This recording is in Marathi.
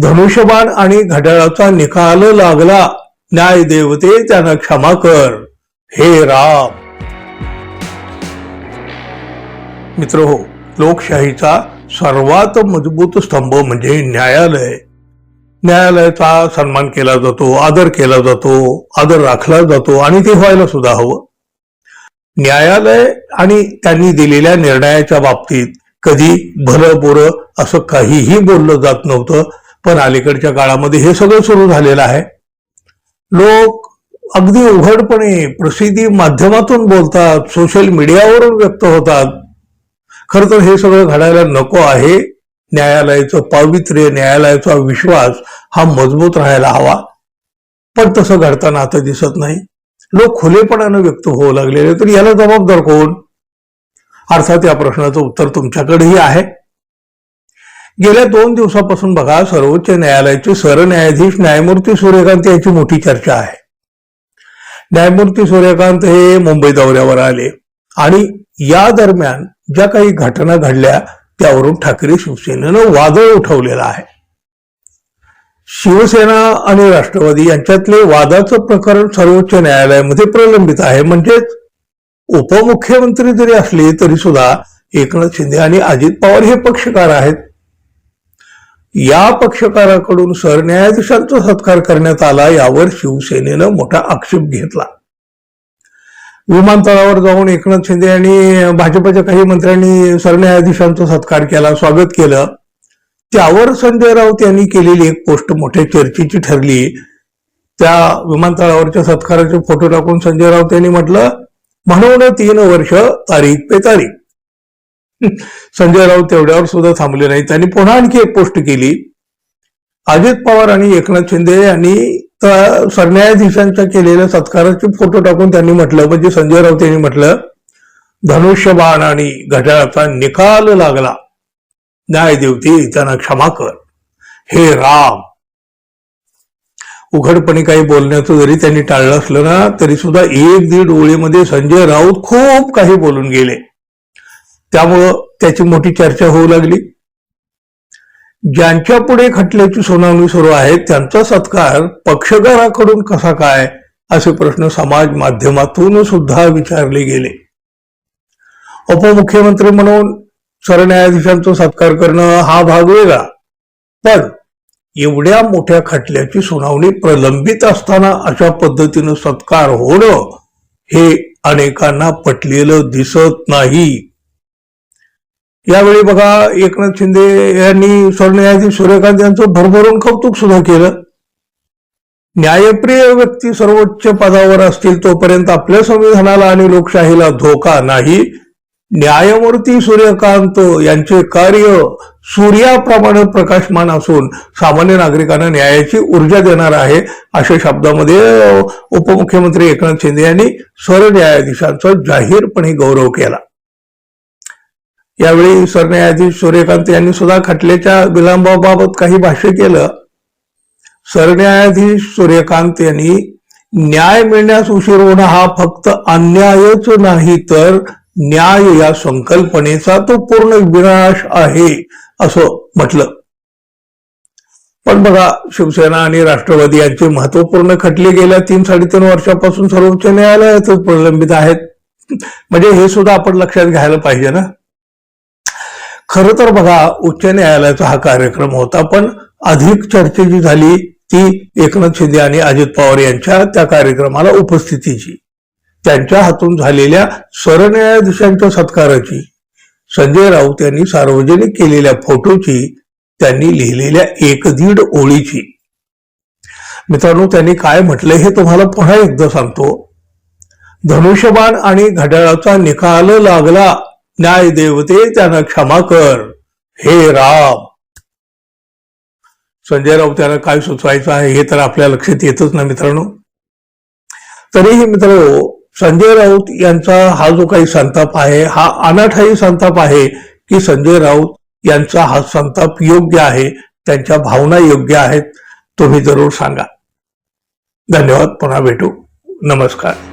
धनुष्यबाण आणि घड्याळाचा निकाल लागला. न्याय देवते त्यानं क्षमा कर. हे राम. मित्र हो लोकशाहीचा सर्वात मजबूत स्तंभ म्हणजे न्यायालय. न्यायालयाचा सन्मान केला जातो आदर केला जातो आदर राखला जातो आणि ते व्हायला सुद्धा हवं. न्यायालय आणि त्यांनी दिलेल्या निर्णयाच्या बाबतीत कधी भलं बोरं असं काहीही बोललं जात नव्हतं पण अलीकडच्या काळामध्ये हे सगळं सुरू झालेलं आहे. लोक अगदी उघडपणे प्रसिद्धी माध्यमातून बोलतात सोशल मीडियावरून व्यक्त होतात. खरं तर हे सगळं घडायला नको आहे. न्यायालयाचं पावित्र्य न्यायालयाचा विश्वास हा मजबूत राहायला हवा. पण तसं घडताना आता दिसत नाही. लोक खुलेपणानं व्यक्त होऊ लागलेले तर याला जबाबदार कोण? अर्थात या प्रश्नाचं उत्तर तुमच्याकडेही आहे. गेल्या दोन दिवसापासून बघा सर्वोच्च न्यायालयाचे सरन्यायाधीश न्यायमूर्ती सूर्यकांत यांची मोठी चर्चा आहे. न्यायमूर्ती सूर्यकांत हे मुंबई दौऱ्यावर आले आणि या दरम्यान ज्या काही घटना घडल्या त्यावरून ठाकरे शिवसेनेनं वादळ उठवलेलं आहे. शिवसेना आणि राष्ट्रवादी यांच्यातले वादाचं प्रकरण सर्वोच्च न्यायालयामध्ये प्रलंबित आहे. म्हणजेच उपमुख्यमंत्री जरी असले तरी सुद्धा एकनाथ शिंदे आणि अजित पवार हे पक्षकार आहेत. या पक्षकाराकडून सरन्यायाधीशांचा सत्कार करण्यात आला यावर शिवसेनेनं मोठा आक्षेप घेतला. विमानतळावर जाऊन एकनाथ शिंदे आणि भाजपच्या काही मंत्र्यांनी सरन्यायाधीशांचा सत्कार केला स्वागत केलं. त्यावर संजय राऊत यांनी केलेली एक पोस्ट मोठ्या चर्चेची ठरली. त्या विमानतळावरच्या सत्काराचे फोटो टाकून संजय राऊत यांनी म्हटलं म्हणून तीन वर्ष तारीख पे तारीख संजय राऊत तेवढ्यावर सुद्धा थांबले नाही त्यांनी पुन्हा आणखी एक पोस्ट केली. अजित पवार आणि एकनाथ शिंदे यांनी सरन्यायाधीशांच्या केलेल्या सत्काराचे फोटो टाकून त्यांनी म्हटलं म्हणजे संजय राऊत यांनी म्हटलं धनुष्यबाण आणि घड्याळाचा निकाल लागला. न्याय देवती त्यांना क्षमा कर. हे राम. उघडपणे काही बोलण्याचं जरी त्यांनी टाळलं असलं ना तरी सुद्धा एक दीड ओळीमध्ये संजय राऊत खूप काही बोलून गेले. त्यामुळं त्याची मोठी चर्चा होऊ लागली. ज्यांच्या पुढे खटल्याची सुनावणी सुरू आहे त्यांचा सत्कार पक्षकाराकडून कसा काय असे प्रश्न समाज माध्यमातून सुद्धा विचारले गेले. उपमुख्यमंत्री म्हणून सरन्यायाधीशांचा सत्कार करणं हा भाग वेगळा. पण एवढ्या मोठ्या खटल्याची सुनावणी प्रलंबित असताना अशा पद्धतीनं सत्कार होणं हे अनेकांना पटलेलं दिसत नाही. यावेळी बघा एकनाथ शिंदे यांनी सरन्यायाधीश सूर्यकांत यांचं भरभरून कौतुक सुद्धा केलं. न्यायप्रिय व्यक्ती सर्वोच्च पदावर असतील तोपर्यंत आपल्या संविधानाला आणि लोकशाहीला धोका नाही. न्यायमूर्ती सूर्यकांत यांचे कार्य सूर्याप्रमाणे प्रकाशमान असून सामान्य नागरिकांना न्यायाची ऊर्जा देणार आहे अशा शब्दामध्ये उपमुख्यमंत्री एकनाथ शिंदे यांनी सरन्यायाधीशांचा जाहीरपणे गौरव केला. यावेळी सरन्यायाधीश सूर्यकांत यांनी सुद्धा खटल्याच्या विलंबाबाबत काही भाष्य केलं. सरन्यायाधीश सूर्यकांत यांनी न्याय मिळण्यास उशीर होणं हा फक्त अन्यायच नाही तर न्याय या संकल्पनेचा तो पूर्ण विनाश आहे असं म्हटलं. पण बघा शिवसेना आणि राष्ट्रवादी यांचे महत्त्वपूर्ण खटले गेल्या तीन साडेतीन वर्षापासून सर्वोच्च न्यायालयातच प्रलंबित आहेत. म्हणजे हे सुद्धा आपण लक्षात घ्यायला पाहिजे ना? खरं तर बघा उच्च न्यायालयाचा हा कार्यक्रम होता पण अधिक चर्चा जी झाली ती एकनाथ शिंदे आणि अजित पवार यांच्या त्या कार्यक्रमाला उपस्थितीची. त्यांच्या हातून झालेल्या सरन्यायाधीशांच्या सत्काराची संजय राऊत यांनी सार्वजनिक केलेल्या फोटोची त्यांनी लिहिलेल्या एक दीड ओळीची. मित्रांनो त्यांनी काय म्हटलंय हे तुम्हाला पुन्हा एकदा सांगतो. धनुष्यबाण आणि घड्याळाचा निकाल लागला. न्याय देवते त्यांना क्षमा कर. हे राम. संजय राऊत त्याला काय सुचवायचं आहे हे तर आपल्या लक्षात येतच ना मित्रांनो. तरीही मित्र संजय राऊत यांचा हा जो काही संताप आहे हा अनाठाई संताप आहे की संजय राऊत यांचा हा संताप योग्य आहे त्यांच्या भावना योग्य आहेत तुम्ही जरूर सांगा. धन्यवाद पुन्हा भेटू. नमस्कार.